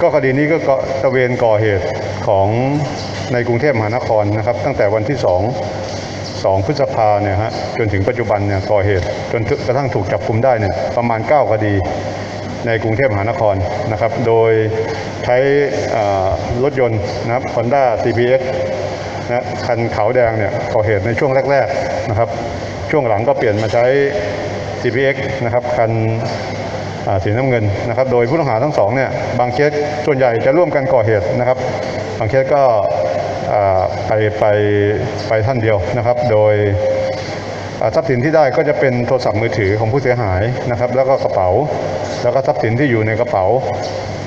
ก็คดีนี้ก็ตะเวนก่อเหตุของในกรุงเทพมหานครนะครับ ตั้งแต่วันที่ 2 2 พฤษภาเนี่ยฮะจนถึงปัจจุบันเนี่ยก่อเหตุ จนกระทั่งถูกจับกุมได้เนี่ยประมาณ 9 คดีในกรุงเทพมหานครนะครับ โดยใช้รถยนต์นะครับ Honda CBX นะคันขาวแดงเนี่ยก่อเหตุในช่วงแรก ๆนะครับ ช่วงหลังก็เปลี่ยนมาใช้ CBX นะครับคัน สีน้ำเงินนะครับ โดยผู้ต้องหาทั้งสองเนี่ยบางเคสส่วนใหญ่จะร่วมกันก่อเหตุนะครับ บางเคสก็ไปไปไปท่านเดียวนะครับ โดยทรัพย์สินที่ได้ก็จะเป็นโทรศัพท์มือถือของผู้เสียหายนะครับ แล้วก็กระเป๋า แล้วก็ทรัพย์สินที่อยู่ในกระเป๋า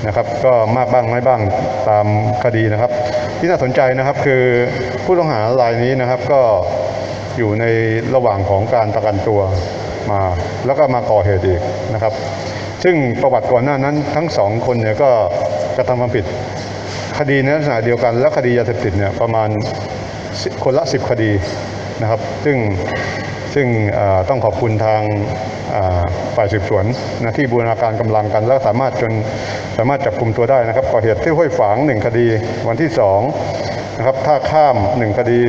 นะครับ ก็มากบ้างน้อยบ้างตามคดีนะครับ ที่น่าสนใจนะครับคือผู้ต้องหารายนี้นะครับก็อยู่ในระหว่างของการประกันตัวมา แล้วก็มาก่อเหตุอีกนะครับ ซึ่งประวัติก่อนหน้านั้นทั้งสองคนเนี่ยก็กระทำความผิดคดีในลักษณะเดียวกัน และคดียาเสพติดเนี่ยประมาณคนละ 10 คดีนะครับ ซึ่งซึ่งต้องขอบคุณทางฝ่ายสืบสวนนะที่บูรณาการกำลังกัน แล้วสามารถจนสามารถจับกลุ่มตัวได้นะครับก่อเหตุที่ห้วยฝางหนึ่งคดีวันที่สองนะครับท่าข้ามหนึ่งคดี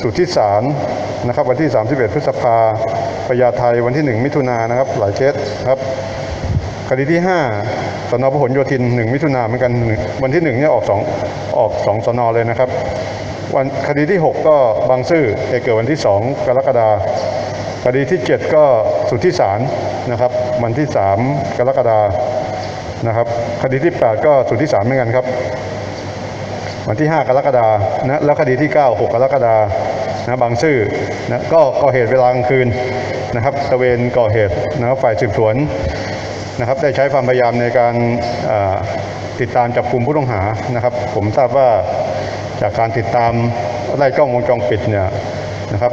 สุทธิสารนะครับวันที่ 31 พฤษภาพญาไทยวันที่ 1 มิถุนายนนะครับหลายเคสครับ คดีที่ 5สนพหลโยธิน 1 มิถุนาเหมือนกัน วันที่1เนี่ยออก2ออก2สนเลยนะครับ วันคดีที่ 6 ก็บางซื่อเหตุเกิดวันที่ 2 กรกฎาคดีที่ 7 ก็สุทธิสารนะครับวันที่ 3 กรกฎานะครับคดีที่ 8 ก็สุทธิสารเหมือนกันครับ วันที่ 5 กรกฎานะแล้วคดีที่ 9 6 กรกฎานะบางซื่อนะก็ก่อเหตุเวลากลางคืนนะครับตะเวนก่อเหตุนะฝ่ายสืบสวน นะครับได้ใช้ความพยายามในการติดตามจับกลุ่มผู้ต้องหานะครับ ผมทราบว่าจากการติดตามไล่กล้องวงจรปิดเนี่ยนะครับ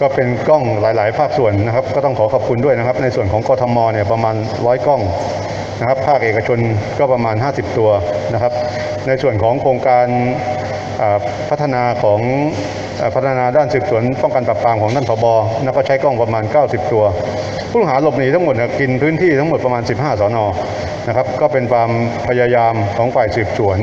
ก็เป็นกล้องหลาย ๆ ภาคส่วนนะครับ ก็ต้องขอขอบคุณด้วยนะครับ ในส่วนของกทมเนี่ยประมาณร้อยกล้องนะครับ ภาคเอกชนก็ประมาณ 50 ตัวนะครับ ในส่วนของโครงการพัฒนาของพัฒนาด้านสืบสวนป้องกันปราบปรามของท่านผบนะก็ใช้กล้องประมาณ 90 ตัว ผู้ต้องหาหลบหนีทั้งหมดกินพื้นที่ทั้งหมดประมาณ 15 สอนอนะครับก็เป็นความพยายามของฝ่ายสืบสวน